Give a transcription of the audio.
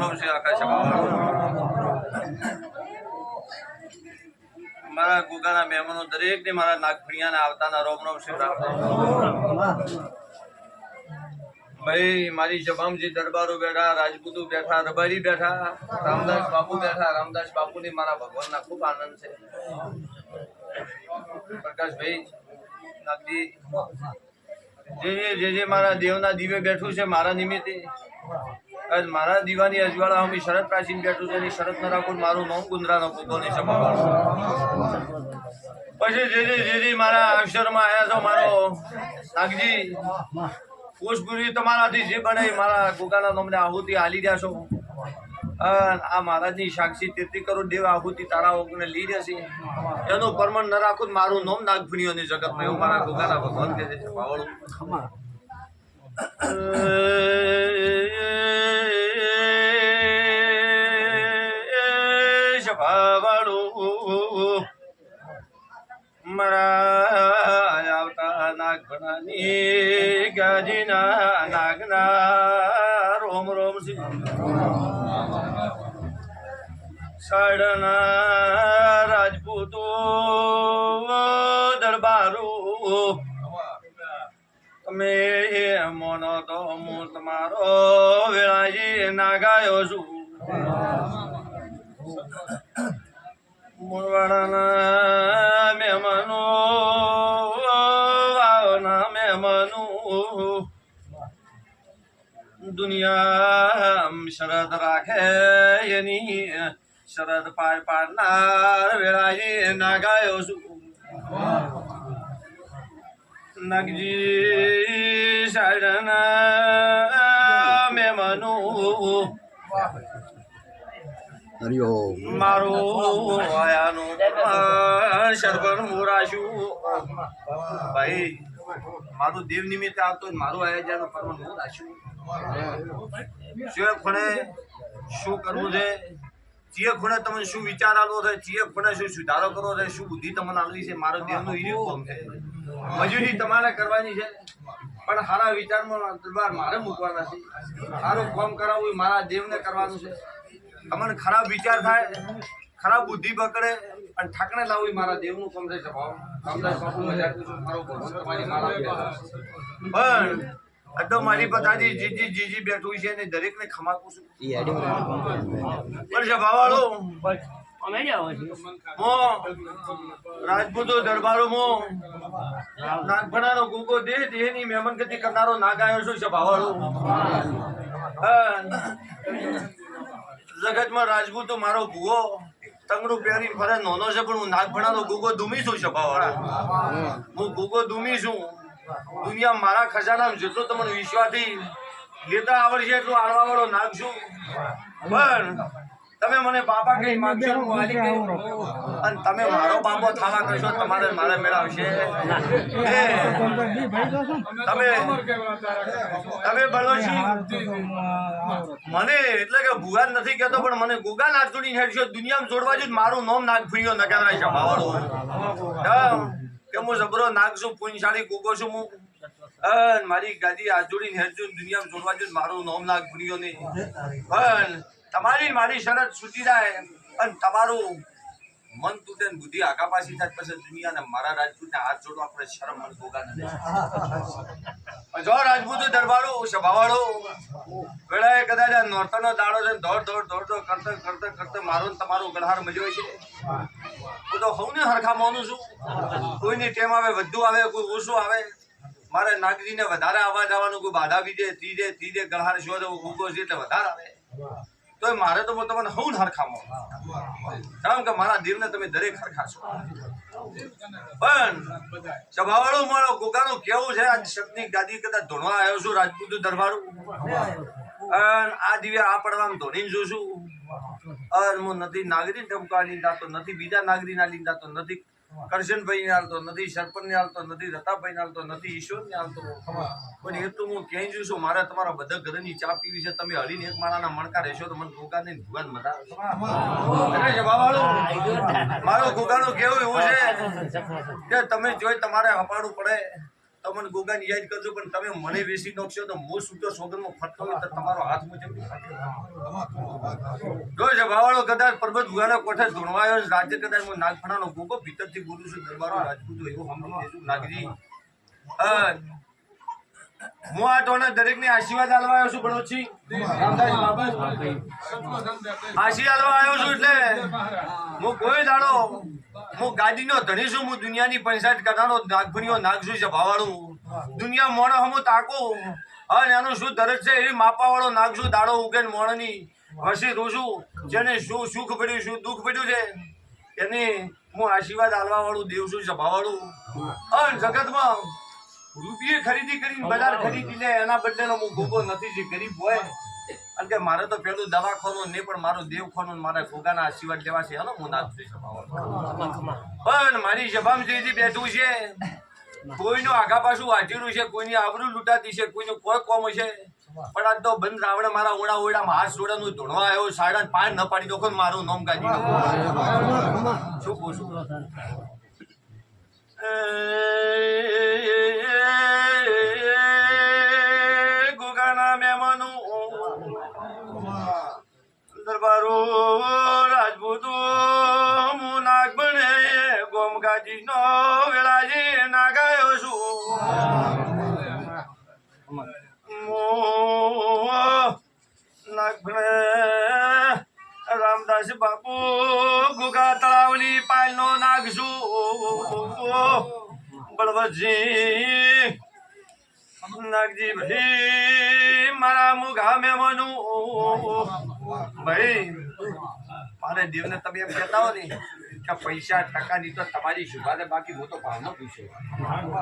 રોમ છે આખા સભાવાળો મારા ગુગાના મહેમાનો દરેક ને મારા નાગફળિયાના આવતાના રોમ રોમ રામ. ભાઈ, મારી જબામજી દરબારો બેઠા, રાજપૂતો બેઠા, રબારી બેઠા, રામદાસ બાપુ બેઠા, રામદાસ બાપુની મારા ભગવાનના ખૂબ આનંદ છે પ્રકાશભાઈ, નાગજી જે જે જે મારા દેવના દીવે બેઠું છે મારા નિમિત્તે મારા દીવાની અજવાળા અમે શરત પ્રાચીન બેઠું છે શરત ન રાખું મારું નામ ગુંદરાનો કૂદોની સભા પછી જે જે જે જે મારા અક્ષરમાં આવ્યા છો મારો નાગજી પુષ્પગુરી તમારાથી જે બને મારા ગોગાના તમને આહુતિ હાલી રહ્યા છો. આ મહારાજની સાક્ષી તેત્રી કરોડ દેવ આહુતિ તારા ઓગને લઈ જશે એનું પરમણ ન રાખું મારું નોમ નાગફણીઓની જગતમાં એવું મારા ગોગાના ભગવાન કહે છે મારા આવતા નાગભણાની ગાજીના નાગના રોમ રોમ સાડના રાજપૂતો દરબારો, તમે મોનો તો હું તમારો વેળાજી નાગાયો છું. મૂળવાડાના શરદ પાર પાડનાર વેળાએ નાગાયો છું. નગજી સાડના મહેમાનો હરિઓમ મારું આયાનું શરબન મોરાશું ભાઈ મારું દેવ નિમિત્તે આવતો મારું આયોજન પરમન હું રાશું જે ખૂણે શું કરવું છે? જે ખૂણે તમે શું વિચાર આવો છે જે ખૂણે શું સુધારો કરો છે શું બુદ્ધિ તમને આવેલી છે મારો દેવનું ઈ કોમ છે. મજૂરી તમારે કરવાની છે પણ સારા વિચારમાં દરબાર મારે મૂકવાના છે. સારું કામ કરાવવું એ મારા દેવને કરવાનું છે. તમને ખરાબ વિચાર થાય ખરાબ બુદ્ધિ પકડે અને ઠાકણે લાવવી મારા દેવનું કામ છે સ્વભાવ રામદાસ બાપુ મજાક મારો ભગવાન તમારી મારા પણ તો મારી પતાજી જીજી જીજી બેઠું છે ને દરેકને ખમાકું છું. પણ સ્વભાવવાળો મો. રાજપૂતો દરબારો મો. નાગભણાનો ગુગો દેહ દેહની મહેમાનગતિ કરનારો નાગ આવ્યો છું સ્વભાવવાળો જગતમાં રાજપૂતો મારો ભૂવો. તંગડું પહેરી ફરે નોનો છે પણ હું નાગભણાનો ગુગો દુમી છું સભાવાળા હું ગુગો દુમી છું. દુનિયા મારા ખજાના જેટલો તમને વિશ્વાસથી લેતા આવડશે એટલું આડવા વાળો નાખશું પણ તમે મને બાપા કઈ માંગશો? અને તમે મારો બાપો થાવા કરશો તમારે મારે મેળવશે તમે તમે બળવંશી મને એટલે કે ભુવા નથી કહેતો પણ મને ગુગા નાગ જોડી હેડશો. દુનિયામાં જોડવા જ મારું નામ નાગ ફૂયો નકારાય છે ભાવાળો કે હું જબરો નાગ છું પુણ્યશાળી ગુગો છું હું. અન મારી ગાદી આજોડી હેડજો દુનિયામાં જોડવા જોઈએ મારું નામ નાગ ભૂલ્યો નહીં. પણ તમારી મારી શરત સુધી જાય અને તમારું મન તૂટે ને બુદ્ધિ આગા પાછી થાય પછી દુનિયાને મારા રાજપૂતને હાથ જોડવા આપણે શરમ મન ભોગા નથી જો રાજપૂત દરબારો, સભાવાળો, વેળાએ કદાચ આ નોરતાનો દાડો છે દોડ દોડ દોડ દોડ કરતો કરતો કરતો મારો ને તમારો ગળહાર મજો છે. હું તો હઉને હરખા માનું છું. કોઈની ટેમ આવે, વધુ આવે, કોઈ ઓછું આવે. મારે નાગરીને વધારે અવાજ આવવાનું કોઈ બાધા બીજે, ત્રીજે ત્રીજે ગળહાર શોધ ઉગો છે એટલે વધારે આવે. તો મારે તો તમને હું હરખા માનું કારણ કે મારા દેવને તમે દરેક હરખા છો. પણ સભાવાળો મારો ગોગાનું કેવું છે? આજ શક્તિની ગાદી કદાચ ધોણવા આવ્યો છું રાજપૂત દરબારું. અને આ દિવ્ય આ પડવામાં ધોણીને જોશું. અને હું નથી નાગરી ટમકા લીધા તો નથી, બીજા નાગરીના લીધા તો નથી. કરશનભાઈ ને હાલતો નથી સરપંચ ને હાલતો નથી રતાભાઈ ને હાલતો નથી ઈશ્વર ને હાલતો. પણ એ તો હું ક્યાંય જોઉં મારે તમારા બધા ઘરની ચા પીવી છે. તમે હળીને એક માળાના મણકા રહેશો તો મને ગોગા ને ભગવાન મજા મારો ગોગાનું કેવું એવું છે? કે તમે જોઈ તમારે હપાડવું પડે. તમને ગોગાને યાદ કરજો, પણ તમે મને વેસી નાખશો તો હું સૂતો સોગંદમાં ફરતો હોય તો તમારો હાથ મુજબ જો જભાવાળો કદાચ પર્વત ગુગાના કોઠે ધૂણવાયો રાજ્ય કદાચ હું નાગફણાનો ગોગો ભીતરથી બોલું છું દરબારો રાજપૂતો એવું લેજો, નાગજી. હું આ ટોને દરેકને આશીર્વાદ આલવા આવ્યો છું, બળોચી. રામદાસ બાબા આશીર્વાદ આલવા આવ્યો છું એટલે હું કોઈ દાડો હું ગાડીનો ધણી છું હું દુનિયાની પંચાયત કરનારો નાગભણીઓ નાગજુ છે ભાવાળું દુનિયા મોણો હમું તાકું અને એનું શું દરજ છે એવી માપાવાળો નાગશું દાડો ઉગે ને મોણની હસી રોશું જેને શું સુખ પડ્યું શું દુઃખ પડ્યું છે એની હું આશીર્વાદ આલવા વાળું દેવ છું સભાવાળું અને જગતમાં રૂપિયે ખરીદી કરીને બજાર ખરીદી લે એના બદલેનો હું ગોગો નથી જે ગરીબ હોય. કારણ કે મારે તો પેલું દવાખાનું નહીં, પણ મારું દેવખાનું મારા ગોગાના આશીર્વાદ લેવા છે. હાલો, હું નાથ પણ મારી સભામાં બેઠું છે. કોઈનું આગા પાછું વાંચેલું છે, કોઈની આબરૂ લૂંટાતી છે, કોઈનું કોઈ કોમ છે પણ આજ તો બંધ રાવણે મારા ઓડા ઓડામાં હાથ જોડાનું ધોણવા આવ્યો, સાડા પાંચ ન પાડી દો મારું નોમ કાઢી શું કહું છું? દરબારો રાજપૂતો હું નાગ બને ગોમગાજી નો વેળાજી નાગાયો છું નાગ બને. રામદાસ બાપુ ગુગા તળાવની પાયલનો નાગશું બળવતજી, નાગજી ભાઈ, મારા મુઘા મેમનું ભાઈ, મારે દેવને તમે એમ કહેતા ને કે પૈસા ટકાની તો તમારી શુભાને બાકી હું તો ભાવનો પૂછ્યો